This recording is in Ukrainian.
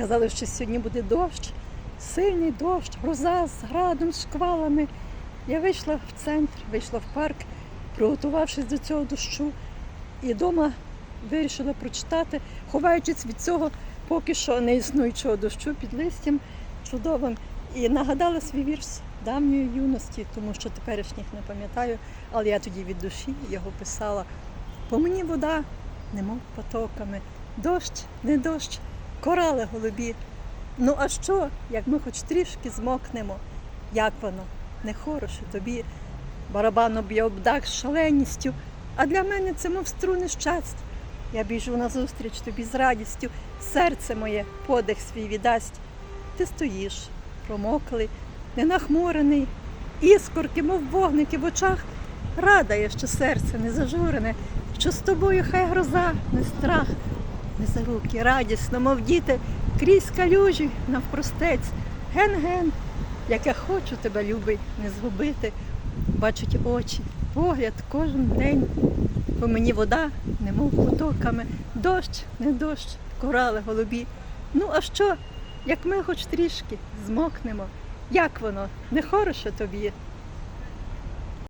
Казали, що сьогодні буде дощ, сильний дощ, гроза з градом, з шквалами. Я вийшла в центр, вийшла в парк, приготувавшись до цього дощу, і вдома вирішила прочитати, ховаючись від цього поки що не існуючого дощу під листям чудовим. І нагадала свій вірш давньої юності, тому що теперішніх не пам'ятаю, але я тоді від душі його писала. По мені вода, немов потоками, дощ, не дощ, корали голубі. Ну а що, як ми хоч трішки змокнемо? Як воно? Не хороше тобі. Барабан б'є об дах з шаленістю, а для мене це мов струни щастя. Я біжу назустріч тобі з радістю, серце моє подих свій віддасть. Ти стоїш, промоклий, ненахмурений, іскорки, мов вогники в очах. Рада я, що серце не зажурене, що з тобою хай гроза, не страх, за руки, радісно, мов діти, крізь калюжі навпростець. Ген-ген, як я хочу тебе любить, не згубити. Бачить очі, погляд кожен день. По мені вода, немов потоками, дощ, не дощ, корали голубі. Ну а що, як ми хоч трішки змокнемо, як воно, не хороше тобі?